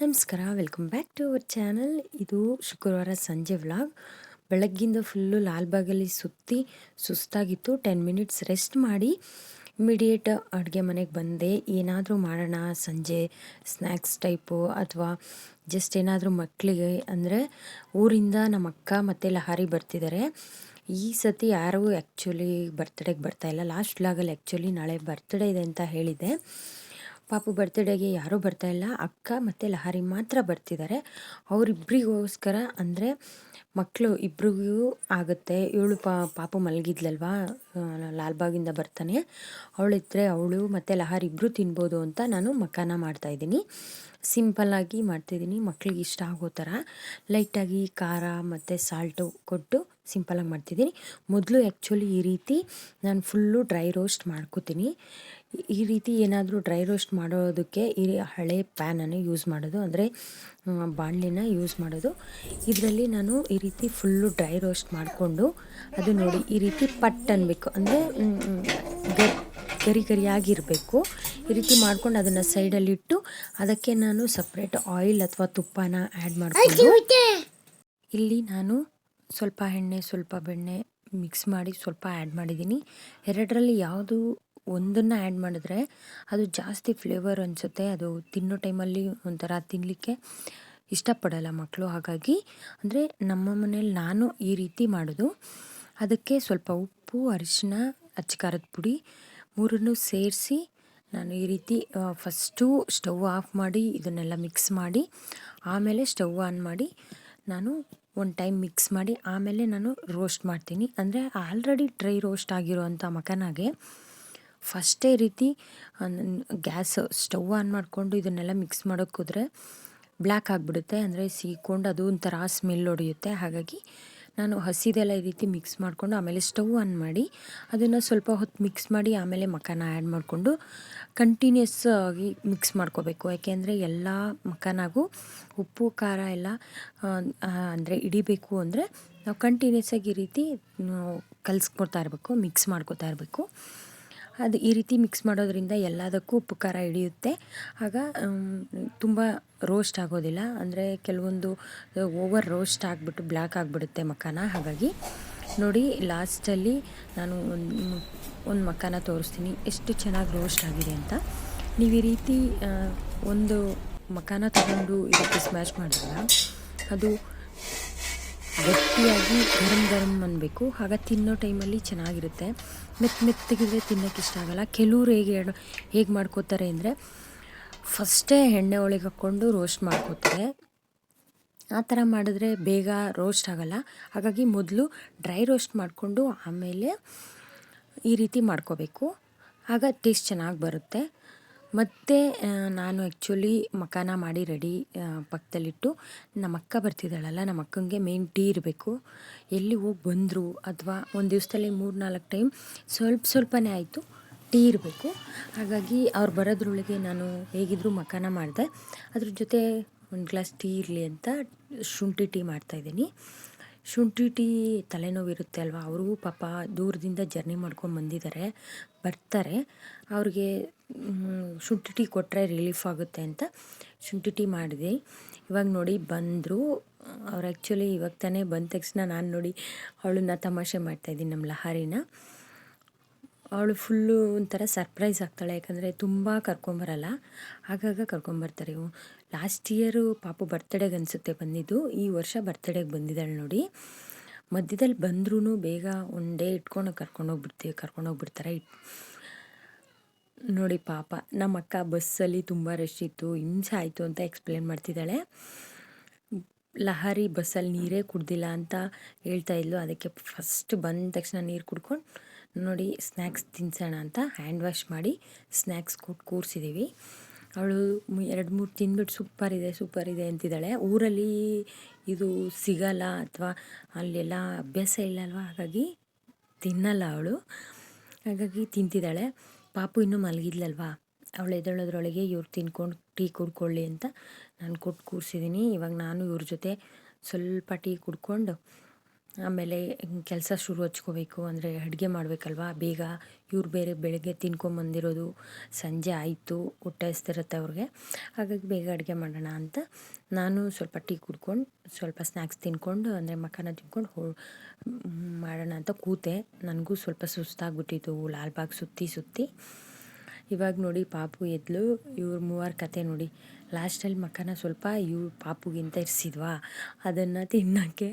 ನಮಸ್ಕಾರ welcome back to our channel ಇದು ಶುಕ್ರವಾರ ಸಂಜೆ ವ್ಲಾಗ್ ಬೆಳಗ್ಗಿಂದ ಫುಲ್ಲು ಲಾಲ್ಬಾಗಲ್ಲಿ ಸುತ್ತಿ ಸುಸ್ತಾಗಿತ್ತು. ಟೆನ್ ಮಿನಿಟ್ಸ್ ರೆಸ್ಟ್ ಮಾಡಿ ಇಮಿಡಿಯೇಟ್ ಅಡುಗೆ ಮನೆಗೆ ಬಂದೆ. ಏನಾದರೂ ಮಾಡೋಣ, ಸಂಜೆ ಸ್ನ್ಯಾಕ್ಸ್ ಟೈಪು ಅಥವಾ ಜಸ್ಟ್ ಏನಾದರೂ ಮಕ್ಕಳಿಗೆ ಅಂದರೆ ಊರಿಂದ ನಮ್ಮ ಅಕ್ಕ ಮತ್ತು ಲಹಾರಿ ಬರ್ತಿದ್ದಾರೆ ಈ ಸತಿ ಯಾರೂ ಆ್ಯಕ್ಚುಲಿ ಬರ್ತ್ಡೇಗೆ ಬರ್ತಾಯಿಲ್ಲ ಲಾಸ್ಟ್ ಲಾಗಲ್ಲಿ ಆ್ಯಕ್ಚುಲಿ ನಾಳೆ ಬರ್ತ್ಡೇ ಇದೆ ಅಂತ ಹೇಳಿದೆ ಪಾಪು ಬರ್ತ್ಡೇಗೆ ಯಾರೂ ಇಲ್ಲ. ಅಕ್ಕ ಮತ್ತು ಲಹರಿ ಮಾತ್ರ ಬರ್ತಿದ್ದಾರೆ. ಅವರಿಬ್ಬರಿಗೋಸ್ಕರ ಅಂದರೆ ಮಕ್ಕಳು ಇಬ್ಬರಿಗೂ ಆಗುತ್ತೆ. ಇವಳು ಪಾ, ಪಾಪು ಮಲಗಿದ್ಲಲ್ವಾ? ಲಾಲ್ಬಾಗಿಂದ ಬರ್ತಾನೆ. ಅವಳಿದ್ರೆ ಅವಳು ಮತ್ತು ಲಹಾರಿ ಇಬ್ಬರು ತಿನ್ಬೋದು ಅಂತ ನಾನು ಮಕಾನ ಮಾಡ್ತಾಯಿದ್ದೀನಿ ಸಿಂಪಲ್ಲಾಗಿ ಮಾಡ್ತಿದ್ದೀನಿ ಮಕ್ಳಿಗೆ ಇಷ್ಟ ಆಗೋ ಥರ. ಲೈಟಾಗಿ ಖಾರ ಮತ್ತು ಸಾಲ್ಟು ಕೊಟ್ಟು ಸಿಂಪಲಾಗಿ ಮಾಡ್ತಿದ್ದೀನಿ. ಮೊದಲು ಆ್ಯಕ್ಚುಲಿ ಈ ರೀತಿ ನಾನು ಫುಲ್ಲು ಡ್ರೈ ರೋಸ್ಟ್ ಮಾಡ್ಕೋತೀನಿ. ಈ ರೀತಿ ಏನಾದರೂ ಡ್ರೈ ರೋಸ್ಟ್ ಮಾಡೋದಕ್ಕೆ ಈ ಹಳೆ ಪ್ಯಾನನ್ನು ಯೂಸ್ ಮಾಡೋದು ಅಂದರೆ ಬಾಣಲಿನ ಯೂಸ್ ಮಾಡೋದು. ಇದರಲ್ಲಿ ನಾನು ಈ ರೀತಿ ಫುಲ್ಲು ಡ್ರೈ ರೋಸ್ಟ್ ಮಾಡಿಕೊಂಡು ಅದು ನೋಡಿ ಈ ರೀತಿ ಪಟ್ ಅನ್ಬೇಕು. ಅಂದರೆ ಗರ್ ಗರಿ ಗರಿಯಾಗಿರಬೇಕು. ಈ ರೀತಿ ಮಾಡ್ಕೊಂಡು ಅದನ್ನು ಸೈಡಲ್ಲಿಟ್ಟು ಅದಕ್ಕೆ ನಾನು ಸಪ್ರೇಟ್ ಆಯಿಲ್ ಅಥವಾ ತುಪ್ಪನ ಆ್ಯಡ್ ಮಾಡಿಕೊಂಡು ಇಲ್ಲಿ ನಾನು ಸ್ವಲ್ಪ ಎಣ್ಣೆ, ಸ್ವಲ್ಪ ಬೆಣ್ಣೆ ಮಿಕ್ಸ್ ಮಾಡಿ ಸ್ವಲ್ಪ ಆ್ಯಡ್ ಮಾಡಿದ್ದೀನಿ. ಎರಡರಲ್ಲಿ ಯಾವುದು ಒಂದನ್ನು ಆ್ಯಡ್ ಮಾಡಿದ್ರೆ ಅದು ಜಾಸ್ತಿ ಫ್ಲೇವರ್ ಅನಿಸುತ್ತೆ. ಅದು ತಿನ್ನೋ ಟೈಮಲ್ಲಿ ಒಂಥರ ತಿನ್ನಲಿಕ್ಕೆ ಇಷ್ಟಪಡಲ್ಲ ಮಕ್ಕಳು ಹಾಗಾಗಿ ಅಂದರೆ ನಮ್ಮ ಮನೇಲಿ ನಾನು ಈ ರೀತಿ ಮಾಡೋದು. ಅದಕ್ಕೆ ಸ್ವಲ್ಪ ಉಪ್ಪು ಅರಿಶಿನ ಅಚ್ಚಕಾರದ ಪುಡಿ ಮೂರನ್ನು ಸೇರಿಸಿ ನಾನು ಈ ರೀತಿ ಫಸ್ಟು ಸ್ಟವ್ ಆಫ್ ಮಾಡಿ ಇದನ್ನೆಲ್ಲ ಮಿಕ್ಸ್ ಮಾಡಿ ಆಮೇಲೆ ಸ್ಟವ್ ಆನ್ ಮಾಡಿ ನಾನು ಒಂದು ಟೈಮ್ ಮಿಕ್ಸ್ ಮಾಡಿ ಆಮೇಲೆ ನಾನು ರೋಸ್ಟ್ ಮಾಡ್ತೀನಿ. ಅಂದರೆ ಆಲ್ರೆಡಿ ಡ್ರೈ ರೋಸ್ಟ್ ಆಗಿರೋವಂಥ ಮಕನಾಗೆ ಫಸ್ಟೇ ರೀತಿ ಗ್ಯಾಸ್ ಸ್ಟವ್ ಆನ್ ಮಾಡಿಕೊಂಡು ಇದನ್ನೆಲ್ಲ ಮಿಕ್ಸ್ ಮಾಡೋಕ್ಕೋದ್ರೆ ಬ್ಲ್ಯಾಕ್ ಆಗಿಬಿಡುತ್ತೆ. ಅಂದರೆ ಸೀಕೊಂಡು ಅದು ಒಂಥರ ಸ್ಮೆಲ್ ಹೊಡೆಯುತ್ತೆ. ಹಾಗಾಗಿ ನಾನು ಹಸಿದೆಲ್ಲ ಈ ರೀತಿ ಮಿಕ್ಸ್ ಮಾಡಿಕೊಂಡು ಆಮೇಲೆ ಸ್ಟವ್ ಆನ್ ಮಾಡಿ ಅದನ್ನು ಸ್ವಲ್ಪ ಹೊತ್ತು ಮಿಕ್ಸ್ ಮಾಡಿ ಆಮೇಲೆ ಮಕಾನ ಆ್ಯಡ್ ಮಾಡಿಕೊಂಡು ಕಂಟಿನ್ಯೂಸ್ ಆಗಿ ಮಿಕ್ಸ್ ಮಾಡ್ಕೋಬೇಕು. ಯಾಕೆಂದರೆ ಎಲ್ಲ ಮಕಾನಾಗೂ ಉಪ್ಪು, ಖಾರ ಎಲ್ಲ ಅಂದರೆ ಹಿಡಿಬೇಕು ಅಂದರೆ ನಾವು ಕಂಟಿನ್ಯೂಸ್ ಆಗಿ ಈ ರೀತಿ ಕಲಿಸ್ಕೊಡ್ತಾ ಇರಬೇಕು ಮಿಕ್ಸ್ ಮಾಡ್ಕೋತಾ ಇರಬೇಕು. ಅದು ಈ ರೀತಿ ಮಿಕ್ಸ್ ಮಾಡೋದ್ರಿಂದ ಎಲ್ಲದಕ್ಕೂ ಉಪ್ಪು ಖಾರ ಹಿಡಿಯುತ್ತೆ. ಆಗ ತುಂಬ ರೋಸ್ಟ್ ಆಗೋದಿಲ್ಲ. ಅಂದರೆ ಕೆಲವೊಂದು ಓವರ್ ರೋಸ್ಟ್ ಆಗಿಬಿಟ್ಟು ಬ್ಲ್ಯಾಕ್ ಆಗಿಬಿಡುತ್ತೆ ಮಕಾನ ಹಾಗಾಗಿ ನೋಡಿ ಲಾಸ್ಟಲ್ಲಿ ನಾನು ಒಂದು ಒಂದು ಮಕಾನ ತೋರಿಸ್ತೀನಿ. ಎಷ್ಟು ಚೆನ್ನಾಗಿ ರೋಸ್ಟ್ ಆಗಿದೆ ಅಂತ. ನೀವು ಈ ರೀತಿ ಒಂದು ಮಕಾನ ತಗೊಂಡು ಇದಕ್ಕೆ ಸ್ಮ್ಯಾಶ್ ಮಾಡಿದಾಗ ಅದು ಗಟ್ಟಿಯಾಗಿ ಗರಂ ಗರಂ ಅನ್ನಬೇಕು. ಆಗ ತಿನ್ನೋ ಟೈಮಲ್ಲಿ ಚೆನ್ನಾಗಿರುತ್ತೆ. ಮೆತ್ತ ಮೆತ್ತಗಿದ್ರೆ ತಿನ್ನೋಕ್ಕೆ ಇಷ್ಟ ಆಗಲ್ಲ. ಕೆಲವ್ರು ಹೇಗೆ ಹೇಗೆ ಮಾಡ್ಕೋತಾರೆ ಅಂದರೆ, ಫಸ್ಟೇ ಎಣ್ಣೆ ಒಳಗೆ ಹಾಕ್ಕೊಂಡು ರೋಸ್ಟ್ ಮಾಡ್ಕೋತಾರೆ. ಆ ಥರ ಮಾಡಿದ್ರೆ ಬೇಗ ರೋಸ್ಟ್ ಆಗಲ್ಲ. ಹಾಗಾಗಿ ಮೊದಲು ಡ್ರೈ ರೋಸ್ಟ್ ಮಾಡಿಕೊಂಡು ಆಮೇಲೆ ಈ ರೀತಿ ಮಾಡ್ಕೋಬೇಕು. ಆಗ ಟೇಸ್ಟ್ ಚೆನ್ನಾಗಿ ಬರುತ್ತೆ. ಮತ್ತು ನಾನು ಆ್ಯಕ್ಚುಲಿ ಮಕಾನ ಮಾಡಿ ರೆಡಿ ಪಕ್ಕದಲ್ಲಿಟ್ಟು ನಮ್ಮ ಅಕ್ಕ ಬರ್ತಿದ್ದಾಳಲ್ಲ, ನಮ್ಮ ಅಕ್ಕಂಗೆ ಮೇನ್ ಟೀ ಇರಬೇಕು. ಎಲ್ಲಿ ಹೋಗಿ ಬಂದರು ಅಥವಾ ಒಂದು ದಿವಸದಲ್ಲಿ ಮೂರು ನಾಲ್ಕು ಟೈಮ್ ಸ್ವಲ್ಪ ಸ್ವಲ್ಪನೇ ಆಯಿತು ಟೀ ಇರಬೇಕು. ಹಾಗಾಗಿ ಅವ್ರು ಬರೋದ್ರೊಳಗೆ ನಾನು ಹೇಗಿದ್ದರೂ ಮಕಾನ ಮಾಡಿದೆ. ಅದ್ರ ಜೊತೆ ಒಂದು ಗ್ಲಾಸ್ ಟೀ ಇರಲಿ ಅಂತ ಶುಂಠಿ ಟೀ ಮಾಡ್ತಾಯಿದ್ದೀನಿ ಶುಂಠಿ ಟೀ ತಲೆನೋವಿರುತ್ತೆ ಅಲ್ವಾ? ಅವ್ರಿಗೂ ಪಾಪ ದೂರದಿಂದ ಜರ್ನಿ ಮಾಡ್ಕೊಂಡು ಬಂದಿದ್ದಾರೆ, ಬರ್ತಾರೆ. ಅವ್ರಿಗೆ ಶುಂಠಿ ಟೀ ಕೊಟ್ಟರೆ ರಿಲೀಫ್ ಆಗುತ್ತೆ ಅಂತ ಶುಂಠಿ ಟೀ ಮಾಡಿದೆ. ಇವಾಗ ನೋಡಿ ಬಂದರು. ಅವ್ರು ಆ್ಯಕ್ಚುಲಿ ಇವಾಗ ತಾನೇ ಬಂದ ತಕ್ಷಣ ನಾನು ನೋಡಿ ಅವಳನ್ನ ತಮಾಷೆ ಮಾಡ್ತಾಯಿದ್ದೀನಿ ನಮ್ಮ ಲಹಾರಿನ. ಅವಳು ಫುಲ್ಲು ಒಂಥರ ಸರ್ಪ್ರೈಸ್ ಆಗ್ತಾಳೆ. ಯಾಕಂದರೆ ತುಂಬ ಕರ್ಕೊಂಬರಲ್ಲ. ಆಗಾಗ ಕರ್ಕೊಂಬರ್ತಾರೆ. ಲಾಸ್ಟ್ ಇಯರು ಪಾಪು ಬರ್ತಡೇಗೆ ಅನಿಸುತ್ತೆ ಬಂದಿದ್ದು. ಈ ವರ್ಷ ಬರ್ತಡೇಗೆ ಬಂದಿದ್ದಾಳೆ ನೋಡಿ. ಮಧ್ಯದಲ್ಲಿ ಬಂದ್ರೂ ಬೇಗ ಒನ್ ಡೇ ಇಟ್ಕೊಂಡು ಕರ್ಕೊಂಡೋಗ್ಬಿಡ್ತೀವಿ ಕರ್ಕೊಂಡೋಗ್ಬಿಡ್ತಾರೆ. ಇಟ್ ನೋಡಿ ಪಾಪ, ನಮ್ಮ ಅಕ್ಕ ಬಸ್ಸಲ್ಲಿ ತುಂಬ ರಶ್ ಇತ್ತು, ಹಿಂಸೆ ಆಯಿತು ಅಂತ ಎಕ್ಸ್ಪ್ಲೇನ್ ಮಾಡ್ತಿದ್ದಾಳೆ. ಲಹರಿ ಬಸ್ಸಲ್ಲಿ ನೀರೇ ಕುಡ್ದಿಲ್ಲ ಅಂತ ಹೇಳ್ತಾ ಇದ್ಲು. ಅದಕ್ಕೆ ಫಸ್ಟ್ ಬಂದ ತಕ್ಷಣ ನೀರು ಕುಡ್ಕೊಂಡು, ನೋಡಿ ಸ್ನ್ಯಾಕ್ಸ್ ತಿನ್ಸೋಣ ಅಂತ ಹ್ಯಾಂಡ್ ವಾಶ್ ಮಾಡಿ ಸ್ನ್ಯಾಕ್ಸ್ ಕೊಟ್ಟು ಕೂರಿಸಿದ್ದೀವಿ ಅವಳು ಎರಡು ಮೂರು ತಿಂದ್ಬಿಟ್ಟು ಸೂಪರ್ ಇದೆ ಸೂಪರ್ ಇದೆ ಅಂತಿದ್ದಾಳೆ. ಊರಲ್ಲಿ ಇದು ಸಿಗಲ್ಲ ಅಥವಾ ಅಲ್ಲೆಲ್ಲ ಅಭ್ಯಾಸ ಇಲ್ಲ ಹಾಗಾಗಿ ತಿನ್ನಲ್ಲ ಅವಳು. ಹಾಗಾಗಿ ತಿಂತಿದ್ದಾಳೆ. ಪಾಪು ಇನ್ನೂ ಮಲಗಿದ್ಲಲ್ವಾ? ಅವಳು ಎದ್ದೇಳೋದ್ರೊಳಗೆ ಇವ್ರು ತಿನ್ಕೊಂಡು ಟೀ ಕುಡ್ಕೊಳ್ಳಿ ಅಂತ ನಾನು ಕೊಟ್ಟು ಕೂರಿಸಿದ್ದೀನಿ ಇವಾಗ ನಾನು ಇವ್ರ ಜೊತೆ ಸ್ವಲ್ಪ ಟೀ ಕುಡ್ಕೊಂಡು ಆಮೇಲೆ ಕೆಲಸ ಶುರು ಹಚ್ಕೋಬೇಕು ಅಂದರೆ ಅಡುಗೆ ಮಾಡಬೇಕಲ್ವಾ? ಬೇಗ ಇವ್ರು ಬೇರೆ ಬೆಳಗ್ಗೆ ತಿನ್ಕೊಂಬಂದಿರೋದು ಸಂಜೆ ಆಯಿತು, ಹೊಟ್ಟೆ ಅವ್ರಿಗೆ. ಹಾಗಾಗಿ ಬೇಗ ಅಡುಗೆ ಮಾಡೋಣ ಅಂತ ನಾನು ಸ್ವಲ್ಪ ಟೀ ಕುಡ್ಕೊಂಡು, ಸ್ವಲ್ಪ ಸ್ನ್ಯಾಕ್ಸ್ ತಿನ್ಕೊಂಡು, ಅಂದರೆ ಮಖಾನ ತಿನ್ಕೊಂಡು ಹೋ, ಮಾಡೋಣ ಅಂತ ಕೂತೆ. ನನಗೂ ಸ್ವಲ್ಪ ಸುಸ್ತಾಗ್ಬಿಟ್ಟಿತ್ತು, ಲಾಲ್ಬಾಗ್ ಸುತ್ತಿ ಸುತ್ತಿ. ಇವಾಗ ನೋಡಿ ಪಾಪು ಎದ್ಲು, ಇವ್ರ ಮೂವರ ಕತೆ ನೋಡಿ. ಲಾಸ್ಟಲ್ಲಿ ಮಕ್ಕನ ಸ್ವಲ್ಪ ಇವು ಪಾಪುಗಿಂತ ಇರಿಸಿದ್ವಾ? ಅದನ್ನು ತಿನ್ನೋಕ್ಕೆ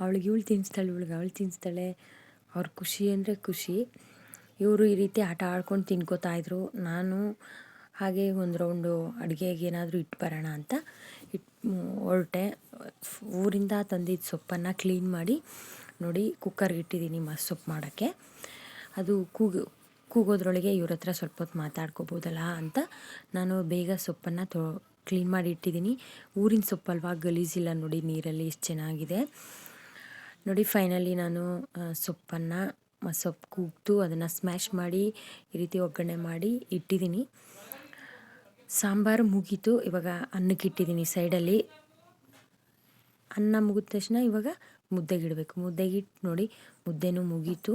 ಅವಳಿಗೆ ಇವಳು ತಿನ್ನಿಸ್ತಾಳೆ ಇವಳಿಗೆ ಅವಳು ತಿನ್ನಿಸ್ತಾಳೆ ಅವ್ರ ಖುಷಿ ಅಂದರೆ ಖುಷಿ. ಇವರು ಈ ರೀತಿ ಆಟ ಆಡ್ಕೊಂಡು ತಿನ್ಕೋತಾ ಇದ್ರು. ನಾನು ಹಾಗೆ ಒಂದು ರೌಂಡು ಅಡುಗೆಗೆ ಏನಾದರೂ ಇಟ್ಟು ಬರೋಣ ಅಂತ ಇಟ್, ಹೊರಟೆ. ಊರಿಂದ ತಂದಿದ್ದ ಸೊಪ್ಪನ್ನು ಕ್ಲೀನ್ ಮಾಡಿ ನೋಡಿ ಕುಕ್ಕರ್ಗೆ ಇಟ್ಟಿದ್ದೀನಿ ಮಸ್ತ್ ಸೊಪ್ಪು ಮಾಡೋಕ್ಕೆ. ಅದು ಕೂಗು ಕೂಗೋದ್ರೊಳಗೆ ಇವ್ರ ಹತ್ರ ಸ್ವಲ್ಪ ಹೊತ್ತು ಮಾತಾಡ್ಕೋಬೋದಲ್ಲ ಅಂತ ನಾನು ಬೇಗ ಸೊಪ್ಪನ್ನು ತೊ ಕ್ಲೀನ್ ಮಾಡಿ ಇಟ್ಟಿದ್ದೀನಿ. ಊರಿನ ಸೊಪ್ಪಲ್ವಾ? ಗಲೀಜಿಲ್ಲ ನೋಡಿ, ನೀರಲ್ಲಿ ಎಷ್ಟು ಚೆನ್ನಾಗಿದೆ. ನೋಡಿ ಫೈನಲಿ ನಾನು ಸೊಪ್ಪನ್ನು ಸೊಪ್ಪು ಕೂಗ್ತು ಅದನ್ನು ಸ್ಮ್ಯಾಶ್ ಮಾಡಿ, ಈ ರೀತಿ ಒಗ್ಗರಣೆ ಮಾಡಿ ಇಟ್ಟಿದ್ದೀನಿ. ಸಾಂಬಾರು ಮುಗೀತು. ಇವಾಗ ಅನ್ನಕ್ಕೆ ಇಟ್ಟಿದ್ದೀನಿ ಸೈಡಲ್ಲಿ. ಅನ್ನ ಮುಗಿದ ತಕ್ಷಣ ಇವಾಗ ಮುದ್ದೆಗಿಡಬೇಕು ಮುದ್ದೆಗಿಟ್ಟು ನೋಡಿ, ಮುದ್ದೆನೂ ಮುಗೀತು.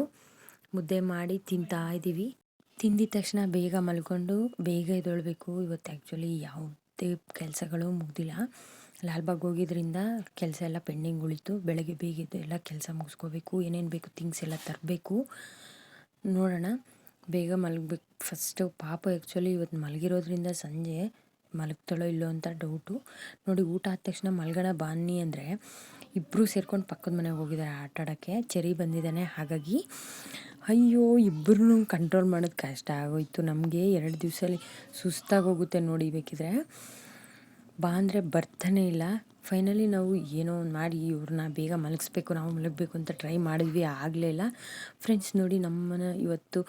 ಮುದ್ದೆ ಮಾಡಿ ತಿಂತಾ ಇದ್ದೀವಿ. ತಿಂದಿದ ತಕ್ಷಣ ಬೇಗ ಮಲ್ಕೊಂಡು ಬೇಗ ಎದ್ದೊಳ್ಬೇಕು. ಇವತ್ತು ಆ್ಯಕ್ಚುಲಿ ಯಾವುದೇ ಕೆಲಸಗಳು ಮುಗ್ದಿಲ್ಲ. ಲಾಲ್ಬಾಗ್ ಹೋಗಿದ್ರಿಂದ ಕೆಲಸ ಎಲ್ಲ ಪೆಂಡಿಂಗ್ ಉಳಿತು. ಬೆಳಗ್ಗೆ ಬೇಗ ಎಲ್ಲ ಕೆಲಸ ಮುಗಿಸ್ಕೋಬೇಕು. ಏನೇನು ಬೇಕು ಥಿಂಗ್ಸ್ ಎಲ್ಲ ತರಬೇಕು. ನೋಡೋಣ. ಬೇಗ ಮಲಗಬೇಕು. ಫಸ್ಟು ಪಾಪ ಆ್ಯಕ್ಚುಲಿ ಇವತ್ತು ಮಲಗಿರೋದ್ರಿಂದ ಸಂಜೆ ಮಲಗ್ತಾಳೋ ಇಲ್ಲೋ ಅಂತ ಡೌಟು ನೋಡಿ ಊಟ ಆದ ತಕ್ಷಣ ಮಲ್ಗೋಣ ಬನ್ನಿ ಅಂದರೆ ಇಬ್ಬರು ಸೇರ್ಕೊಂಡು ಪಕ್ಕದ ಮನೆಗೆ ಹೋಗಿದ್ದಾರೆ ಆಟಾಡೋಕ್ಕೆ. ಚೆರಿ ಬಂದಿದ್ದಾನೆ ಹಾಗಾಗಿ ಅಯ್ಯೋ ಇಬ್ಬರೂ ಕಂಟ್ರೋಲ್ ಮಾಡೋದು ಕಷ್ಟ ಆಗೋಯಿತು. ನಮಗೆ ಎರಡು ದಿವಸದಲ್ಲಿ ಸುಸ್ತಾಗಿ ಹೋಗುತ್ತೆ ನೋಡಿ ಬೇಕಿದ್ರೆ. ಬಾ ಅಂದರೆ ಬರ್ತಾನೆ ಇಲ್ಲ. ಫೈನಲಿ ನಾವು ಏನೋ ಒಂದು ಮಾಡಿ ಇವ್ರನ್ನ ಬೇಗ ಮಲಗಿಸ್ಬೇಕು, ನಾವು ಮಲಗಬೇಕು ಅಂತ ಟ್ರೈ ಮಾಡಿದ್ವಿ, ಆಗಲೇ ಇಲ್ಲ. ಫ್ರೆಂಡ್ಸ್ ನೋಡಿ ನಮ್ಮನ್ನು ಇವತ್ತು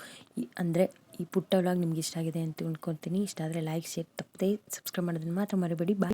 ಅಂದರೆ ಈ ಪುಟ್ಟ ವ್ಲಾಗ್ ನಿಮ್ಗೆ ಇಷ್ಟ ಆಗಿದೆ ಅಂತ ತಿಳ್ಕೊತೀನಿ. ಇಷ್ಟ ಆದರೆ ಲೈಕ್ ಶೇರ್ ತಪ್ಪದೆ ಸಬ್ಸ್ಕ್ರೈಬ್ ಮಾಡೋದನ್ನು ಮಾತ್ರ ಮರಿಬೇಡಿ. ಬಾಯ್